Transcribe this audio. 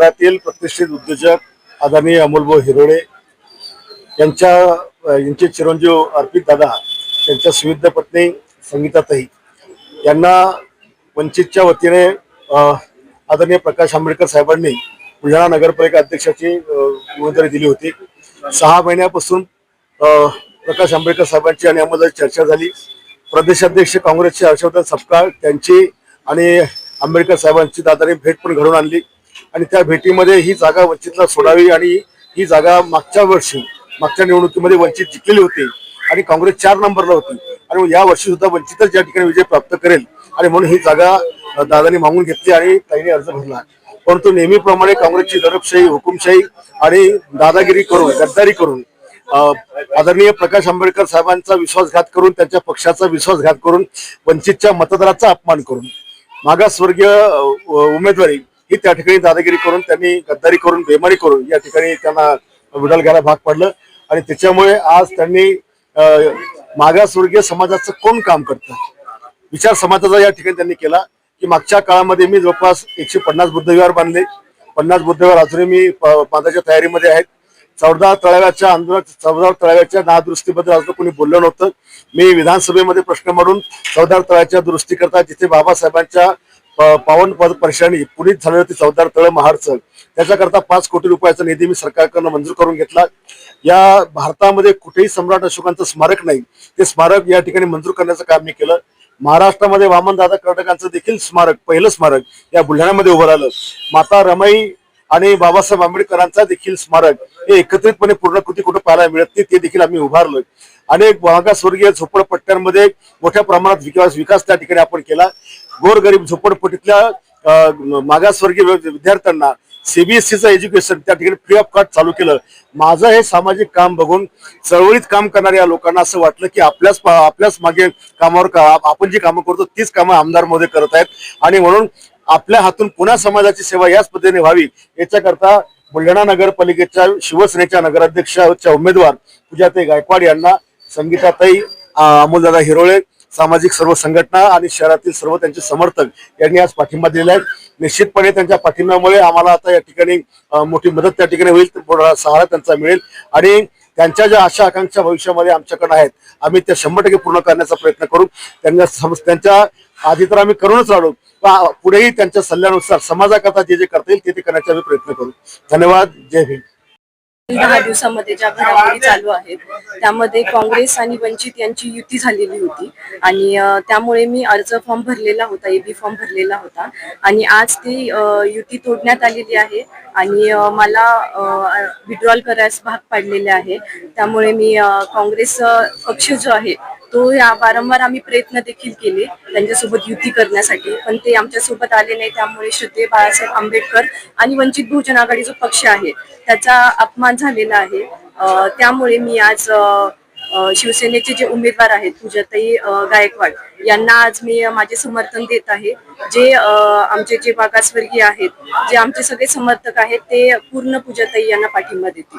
शहरातील प्रतिष्ठित उद्योजक आदरणीय अमोलभाऊ हिरोळे यांच्या यांचे चिरंजीव अर्पित दादा त्यांच्या सुविध पत्नी संगीताताई यांना वंचितच्या वतीने आदरणीय प्रकाश आंबेडकर साहेबांनी बुलढाणा नगरपालिका अध्यक्षाची अ, उमेदवारी दिली होती. सहा महिन्यापासून प्रकाश आंबेडकर साहेबांची आणि आम्हाला चर्चा झाली. प्रदेशाध्यक्ष काँग्रेसचे हर्षवर्धन सपकाळ त्यांची आणि आंबेडकर साहेबांची दादाने भेट पण घडवून आणली. आणि त्या भेटीमध्ये ही जागा वंचितला सोडावी आणि ही जागा मागच्या वर्षी मागच्या निवडणुकीमध्ये वंचित जिंकलेली होती आणि काँग्रेस चार नंबरला होती. आणि या वर्षी सुद्धा वंचितच या ठिकाणी विजय प्राप्त करेल आणि म्हणून ही जागा दादानी दादांनी मागून घेतली आणि ताईने अर्ज भरला. परंतु नेहमीप्रमाणे काँग्रेसची दडपशाही हुकुमशाही आणि दादागिरी करून गद्दारी करून आदरणीय प्रकाश आंबेडकर साहेबांचा विश्वासघात करून त्यांच्या पक्षाचा विश्वासघात करून वंचितच्या मतदाराचा अपमान करून मागासवर्गीय उमेदवारी ही त्या ठिकाणी दादागिरी करून त्यांनी गद्दारी करून बेमारी करून या ठिकाणी त्यांना विडाल घ्यायला भाग पडलं. आणि त्याच्यामुळे आज त्यांनी मागासवर्गीय समाजाचं कोण काम करतं? विचार समाजाचा या ठिकाणी त्यांनी केला की मागच्या काळामध्ये मी जवळपास एकशे पन्नास बुद्धविहार बांधले. पन्नास बुद्धविहार अजूनही मी बांधायच्या तयारीमध्ये आहेत. चौदा तळाव्याच्या आंदोलन चौदा तळाव्याच्या नादुरुस्तीबद्दल अजून कोणी बोललं नव्हतं. मी विधानसभेमध्ये प्रश्न मारून चौदा दुरुस्ती करता जिथे बाबासाहेबांच्या पावन पद परिषाने पुनीत झालेलं होती चौदार तळ महाडचं. त्याच्याकरता पाच कोटी रुपयाचा निधी मी सरकारकडनं मंजूर करून घेतला. या भारतामध्ये कुठेही सम्राट अशोकांचं स्मारक नाही. ते स्मारक या ठिकाणी मंजूर करण्याचं काम मी केलं. महाराष्ट्रामध्ये वामनदादा कर्नाटकांचं देखील स्मारक पहिलं स्मारक या बुलढाण्यामध्ये उभं राहिलं. माता रमाई आणि बाबासाहेब आंबेडकरांचा देखील स्मारक हे एकत्रितपणे पूर्णकृती कुठं पाहायला मिळत नाही ते देखील आम्ही उभारलं अनेक मागासवर्गीय झोपडपट्ट्यांमध्ये मोठ्या प्रमाणात विकास विकास त्या ठिकाणी आपण केला. गोरगरीब झोपडपट्टीतल्या मागासवर्गीय विद्यार्थ्यांना सीबीएसईचं एज्युकेशन त्या ठिकाणी फ्री ऑफ कॉस्ट चालू केलं. माझं हे सामाजिक काम बघून चळवळीत काम करणाऱ्या लोकांना असं वाटलं की आपल्याच आपल्याच मागे कामावर का आपण जी कामं करतो तीच कामं आमदार मोदी करत आहेत. आणि म्हणून आपल्या हातून पुन्हा समाजाची सेवा याच पद्धतीने व्हावी याच्याकरता बुलढाणा नगरपालिकेच्या शिवसेनेच्या नगराध्यक्षाच्या उमेदवार पूजाताई गायकवाड यांना संगीताताई अमोलदादा हिरोळे सामाजिक सर्व संघटना आणि शहरातील सर्व त्यांचे समर्थक यांनी आज पाठिंबा दिलेला आहे. निश्चितपणे त्यांच्या पाठिंब्यामुळे आम्हाला आता या ठिकाणी मोठी मदत त्या ठिकाणी होईल सहारा त्यांचा मिळेल. आणि त्यांच्या ज्या आशा आकांक्षा भविष्यामध्ये आमच्याकडे आहेत आम्ही त्या शंभर टक्के पूर्ण करण्याचा प्रयत्न करू. त्यांना सम- त्यांच्या आधी तर आम्ही करूनच राहिलो पुढेही त्यांच्या सल्ल्यानुसार समाजाकरता जे जे करता येईल ते ते करण्याचा आम्ही प्रयत्न करू. धन्यवाद. जय हिंद. दहा दिवसामध्ये ज्या घडामोडी चालू आहेत त्यामध्ये काँग्रेस आणि वंचित यांची युती झालेली होती. आणि त्यामुळे मी अर्ज फॉर्म भरलेला होता एबी फॉर्म भरलेला होता. आणि आज ती युती तोडण्यात आलेली आहे. आणि मला विड्रॉल करायस भाग पाडलेले आहे. त्यामुळे मी काँग्रेस पक्ष जो आहे तो या वारंवार आम्ही प्रयत्न देखील केले त्यांच्यासोबत युती करण्यासाठी. पण ते आमच्यासोबत आले नाही त्यामुळे श्रद्धे बाळासाहेब आंबेडकर आणि वंचित बहुजन आघाडी जो पक्ष आहे त्याचा अपमान झालेला आहे. त्यामुळे मी आज शिवसेनेचे जे उमेदवार आहेत पूजाताई गायकवाड यांना आज मी माझे समर्थन देत आहे. जे आमचे जे मागासवर्गीय आहेत जे आमचे सगळे समर्थक आहेत ते पूर्ण पूजाताई यांना पाठिंबा देतील.